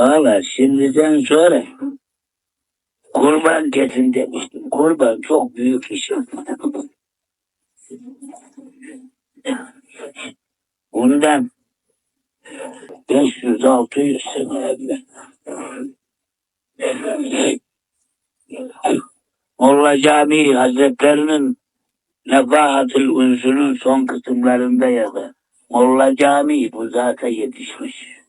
Ağlar şimdiden sonra kurban kesin demiştim. Kurban çok büyük iş. Bundan 500-600 sene evvel. Molla Camii Hazretlerinin Nefahatül Unsu'nun son kısımlarında yazar. Molla Camii bu zata yetişmiş.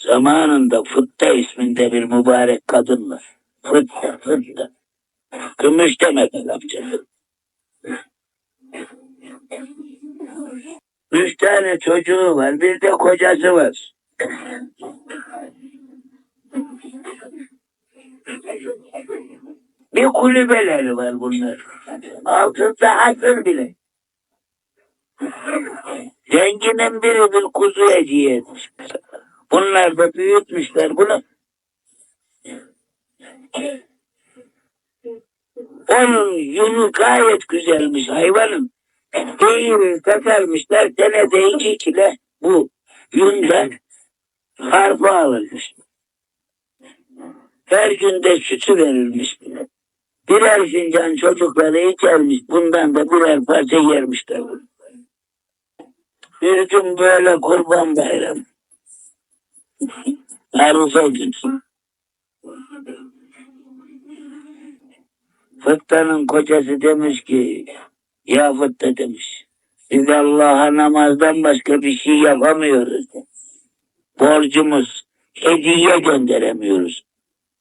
Zamanında Fıtta isminde bir mübarek kadın var. Fıtta, Fıtta. Gümüş demek Arapçası. Üç tane çocuğu var, bir de kocası var. Bir kulübeleri var bunlar. Altında asır bile. Zenginin biri bir kuzu hediye etmiş. Bunlar da büyütmüşler bunu. Onun yunu gayet güzelmiş hayvanın. İyi takarmışlar senede iki kilo bu yundan harfa alınmış. Her günde sütü verilmiş bile. Birer fincan çocukları içermiş. Bundan da birer parça yermişler. Bir gün böyle kurban bayramı. Arufa günü. Fıtta'nın kocası demiş ki ya Fıtta demiş. Biz Allah'a namazdan başka bir şey yapamıyoruz. Borcumuz hediye gönderemiyoruz.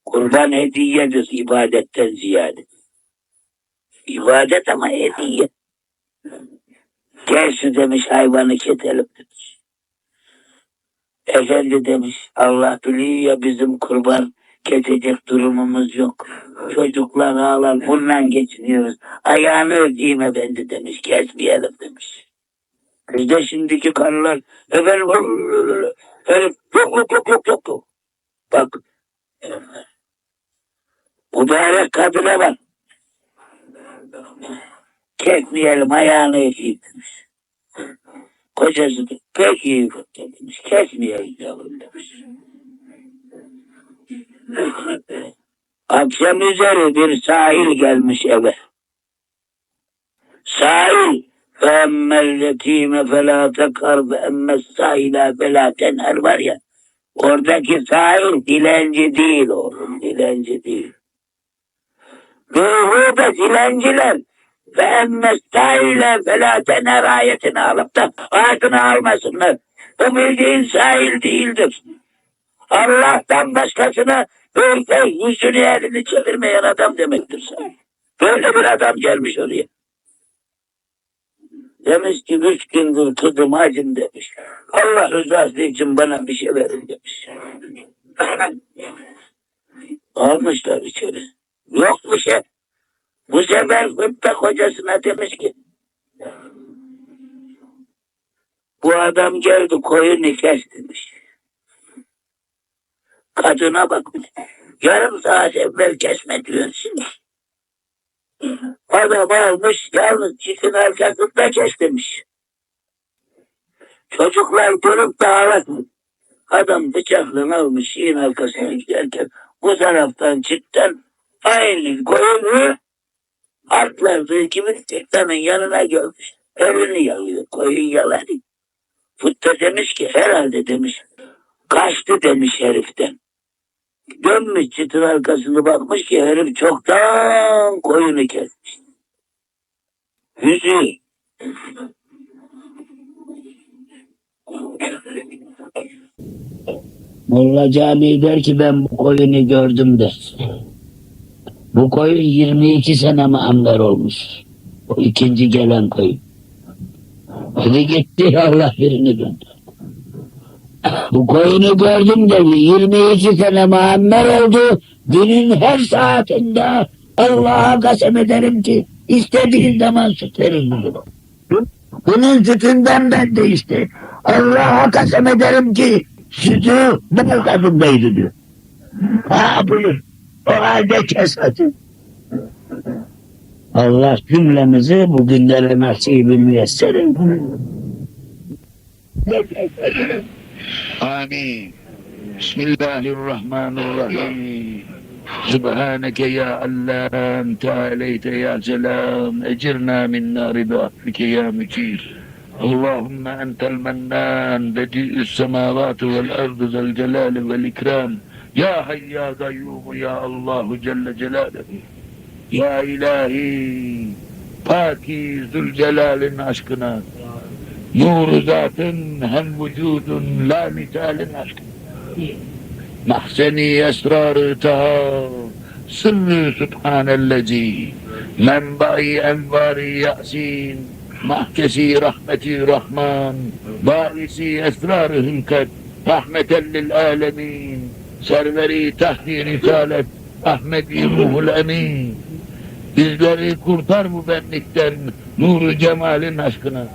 Kurban hediyedir ibadetten ziyade. İbadet ama hediye. Gel demiş hayvanı keselim demiş. Efendi demiş Allah biliyor ya bizim kurban kesecek durumumuz yok. Çocuklar ağlar bununla geçiniyoruz. Ayağını ödeyeyim efendi demiş kesmeyelim demiş. Biz de şimdiki karılar efendim herif yok yok yok yok yok. Bak mübarek kadına bak. Kesmeyelim ayağını ödeyeyim demiş. Kocası da peki demiş kesmeyelim yavrum demiş. Akşam üzeri bir sahil gelmiş eve. Sahil فَاَمَّا الْيَت۪يمَ فَلَا تَكَرْ فَاَمَّا السَّائِلَا فَلَا تَنْهَرْ var ya. Oradaki sahil dilenci değil oğlum. Dilenci değil. Ruhu da dilenciler. ve emmestayla felatene ayetini alıp da hakkını almasınlar. Bu bildiğin sahil değildir. Allah'tan başkasına böyle yüzünü elini çevirmeyen adam demektir sahil. Böyle bir adam gelmiş oraya. Demiş ki üç gündür tutum acım demiş. Allah rızası için bana bir şey verin demiş. Almışlar içeri sefer Fıtta kocasına demiş ki bu adam geldi koyunu kes demiş. Kadına bak. Yarım saat evvel kesme diyorsun. Adam almış yalnız çiftin arkasında kes demiş. Çocuklar görüp de ağlatmış. Adam bıçakla almış şeyin arkasına giderken bu taraftan çiftten aynı koyunu atlardığı gibi çiftanın yanına gelmiş. Elini yalıyor. Koyun yalanı. Futta demiş ki herhalde demiş. Kaçtı demiş heriften. Dönmüş çitin arkasını bakmış ki herif çoktan koyunu kesmiş. Yüzü. Molla Cami der ki ben bu koyunu gördüm der. Bu koyun 22 sene amber olmuş. O ikinci gelen koyun. Hadi gitti Allah birini gönder. Bu koyunu gördüm dedi. 22 sene muammer oldu. Günün her saatinde Allah'a kasem ederim ki istediğin zaman süt verir. Bunun sütünden ben de işte. Allah'a kasem ederim ki sütü ben kadındaydı diyor. Ha buyur O halde kes hadi. Allah cümlemizi bugünlere nasibi müyesser eylesin. Amin. بسم الله الرحمن الرحيم سبحانك يا علام تعاليت يا سلام أجرنا من نار ضعفك يا مجير اللهم أنت المنان بديء السماوات والأرض ذا الجلال والإكرام ya Hayy Ya Ya Allahu Celle Celaluhu. Ya İlahi Paki Zülcelal'in aşkına. Nur zatın hem vücudun la mitalin aşkına. Mahseni esrarı taha Sırrı Sübhanellezi Menbai envari yasin Mahkesi rahmeti rahman Baisi esrarı hılkat Rahmeten lil alemin. Serveri tahti risalet Ahmedi ruhul emin Bizleri kurtar bu benlikten nuru cemalin aşkına.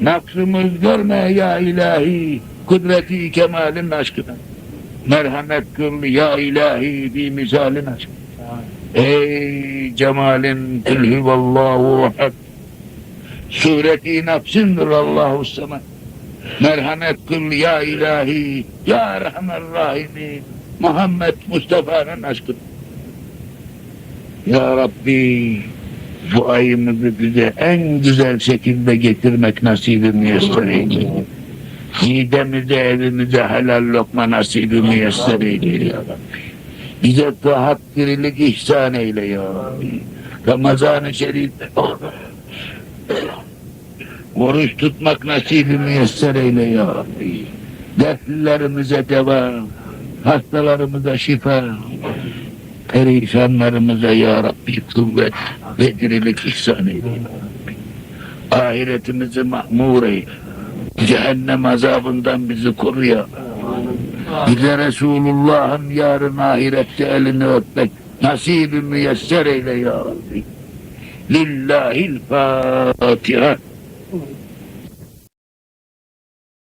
Naksımız görme ya ilahi kudreti kemalin aşkına. Merhamet kıl ya ilahi bir misalin aşkına. Ey cemalin kül huvallahu ahad. Sureti nafsindir Allahu semed. Merhamet kıl ya ilahi ya rahmer rahimin. Muhammed Mustafa'nın aşkına. Ya Rabbi bu ayımızı bize en güzel şekilde getirmek nasibi müyesser eyle. Midemize evimize helal lokma nasibi müyesser eyle ya Rabbi. Bize sıhhat dirilik ihsan eyle ya Rabbi. Ramazan-ı Şerif'te oruç tutmak nasibi müyesser eyle ya Rabbi. Dertlilerimize deva, hastalarımıza şifa, perişanlarımıza ya Rabbi kuvvet ve dirilik ihsan eyle. Ahiretimizi mahmur eyle. Cehennem azabından bizi koru ya. Bize Resulullah'ın yarın ahirette elini öpmek nasibi müyesser eyle ya Rabbi. Lillahil Fatiha.